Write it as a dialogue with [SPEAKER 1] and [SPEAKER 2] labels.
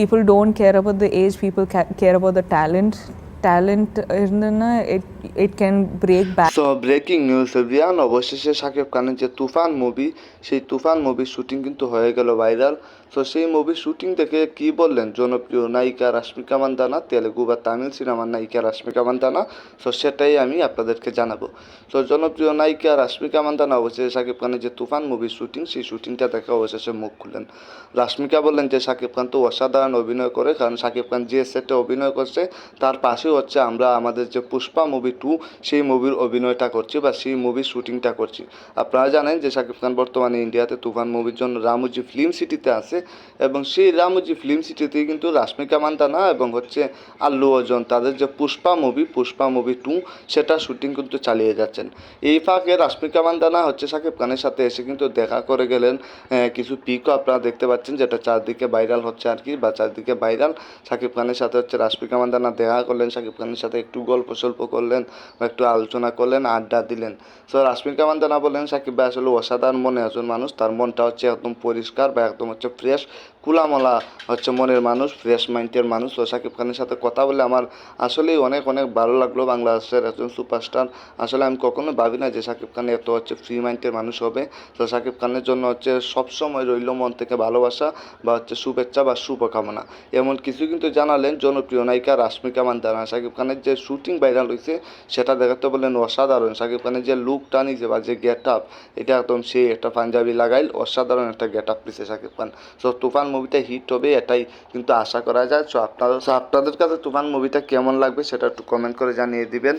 [SPEAKER 1] people don't care about the age people ca- care about the talent talent it it can break back
[SPEAKER 2] so breaking news রিয়ান অবশেষে শাকিব খানের যে তুফান movie সেই তুফান মুভির shooting কিন্তু হয়ে গেল ভাইরাল সো সেই মুভির শুটিং দেখে কি বললেন? জনপ্রিয় নায়িকা রাশ্মিকা মান্দানা, তেলেগু বা তামিল সিনেমার নায়িকা রাশ্মিকা মান্দানা। সো সেটাই আমি আপনাদেরকে জানাব। সো জনপ্রিয় নায়িকা রাশ্মিকা মান্দানা, অবশেষে শাকিব খানের যে তুফান মুভির শুটিং সেই শুটিংটা দেখে অবশেষে মুখ খুললেন। রাশ্মিকা বললেন যে, শাকিব খান তো অসাধারণ অভিনয় করে, কারণ শাকিব খান যে সেটে অভিনয় করছে, তার পাশে হচ্ছে আমরা, আমাদের যে পুষ্পা মুভি টু সেই মুভির অভিনয়টা করছি বা সেই মুভির শুটিংটা করছি। আপনারা জানেন যে, শাকিব খান বর্তমানে ইন্ডিয়াতে তুফান মুভির জন্য রামুজি ফিল্ম সিটিতে আছে। এবং সেই রামুজি ফিল্ম সিটিতে কিন্তু রাশ্মিকা মান্দানা এবং হচ্ছে আল্লু অর্জন, তাদের যে Pushpa movie Pushpa movie two সেটা শুটিং কিন্তু চালিয়ে যাচ্ছেন। এই ফাঁকে রাশ্মিকা মান্দানা হচ্ছে সাকিব খানের সাথে এসে কিন্তু দেখা করে গেলেন কিছু পিকও আপনারা দেখতে পাচ্ছেন, যেটা চারদিকে ভাইরাল হচ্ছে আর কি, বা চারদিকে ভাইরাল সাকিব খানের সাথে হচ্ছে রাশ্মিকা মান্দানা দেখা করলেন শাকিব খানের সাথে একটু গল্প সল্প করলেন, বা একটু আলোচনা করলেন, আড্ডা দিলেন। সো রাশ্মিকা মান্দানা বললেন শাকিব ভাই আসলে অসাধারণ মনে একজন মানুষ, তার মনটা হচ্ছে একদম পরিষ্কার, বা একদম হচ্ছে ফ্রেশ কুলামলা হচ্ছে মনের মানুষ ফ্রেশ মাইন্ডের মানুষ। তো শাকিব খানের সাথে কথা বলে আমার আসলেই অনেক অনেক ভালো লাগল বাংলাদেশের একজন সুপারস্টার আসলে আমি কখনো ভাবি না যে শাকিব খান এত হচ্ছে ফ্রি মাইন্ডের মানুষ হবে। তো শাকিব খানের জন্য হচ্ছে সবসময় রইল মন থেকে ভালোবাসা বা হচ্ছে শুভেচ্ছা বা শুভকামনা। এমন কিছু কিন্তু জানালেন জনপ্রিয় নায়িকা রাশ্মিকা মান্দানা। শাকিব খানের যে শুটিং ভাইরাল হয়েছে, সেটা দেখাতে বললেন অসাধারণ। শাকিব খানের যে লুকটা নিজে বা যে গেট আপ এটা একদম সেই একটা পাঞ্জাবি লাগাইল, অসাধারণ একটা গেট আপ দিছে শাকিব খান। সো তুফান মুভিটা হিট হবে, এটাই কিন্তু আশা করা যায়। সো আপনাদের সো আপনাদের কাছে তুফান মুভিটা কেমন লাগবে সেটা একটু কমেন্ট করে জানিয়ে দিবেন।